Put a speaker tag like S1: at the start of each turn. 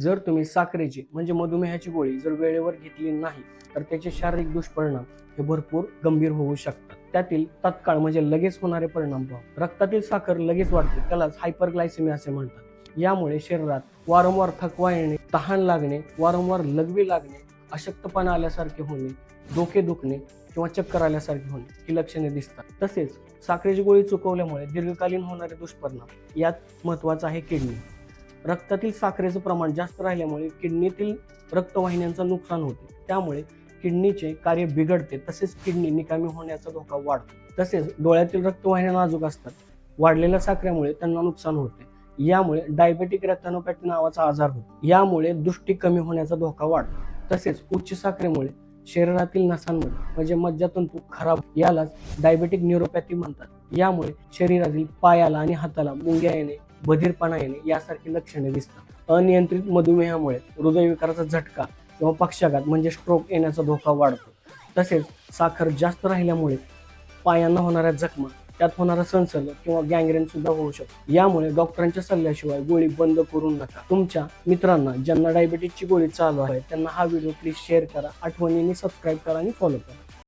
S1: जर तुम्ही साखरेची म्हणजे मधुमेहाची गोळी जर वेळेवर घेतली नाही तर त्याचे शारीरिक दुष्परिणाम हे भरपूर गंभीर होऊ शकतात. त्यातील तत्काळ म्हणजे लगेच होणारे परिणाम पाहू रक्तातील साखर लगेच वाढते त्यालाच हायपरग्लायसेमी असे म्हणतात. यामुळे शरीरात वारंवार थकवा येणे तहान लागणे वारंवार लघवी लागणे अशक्तपणा आल्यासारखे होणे डोके दुखणे किंवा चक्कर आल्यासारखे होणे ही लक्षणे दिसतात. तसेच साखरेची गोळी चुकवल्यामुळे दीर्घकालीन होणारे दुष्परिणाम यात महत्वाचं आहे किडनी. रक्तातील साखरेचं प्रमाण जास्त राहिल्यामुळे किडनीतील रक्तवाहिन्यांचं नुकसान होते. त्यामुळे किडनीचे कार्य बिघडते तसेच किडनी निकामी होण्याचा धोका वाढतो. तसेच डोळ्यातील रक्तवाहिन्या नाजूक असतात. वाढलेल्या साखरेमुळे त्यांना नुकसान होते. यामुळे डायबेटिक रेथॅनोपॅथी नावाचा आजार होतो. यामुळे दृष्टी कमी होण्याचा धोका वाढतो. तसेच उच्च साखरेमुळे शरीरातील नसांमध्ये म्हणजे मज्जातंतू खराब यालाच डायबेटिक न्यूरोपॅथी म्हणतात. यामुळे शरीरातील पायाला आणि हाताला मुंग्या येणे बधीरपणा येणे यासारखी लक्षणे दिसतात. अनियंत्रित मधुमेहामुळे हृदयविकाराचा झटका किंवा पक्षाघात म्हणजे स्ट्रोक येण्याचा धोका वाढतो. तसेच साखर जास्त राहिल्यामुळे पायांना होणाऱ्या जखमा त्यात होणारा संसर्ग किंवा गँग्रेन सुद्धा होऊ शकतो. यामुळे डॉक्टरांच्या सल्ल्याशिवाय गोळी बंद करू नका. तुमच्या मित्रांना ज्यांना डायबिटीजची गोळी चालू आहे त्यांना हा व्हिडिओ प्लीज शेअर करा आठवणीने सबस्क्राईब करा आणि फॉलो करा.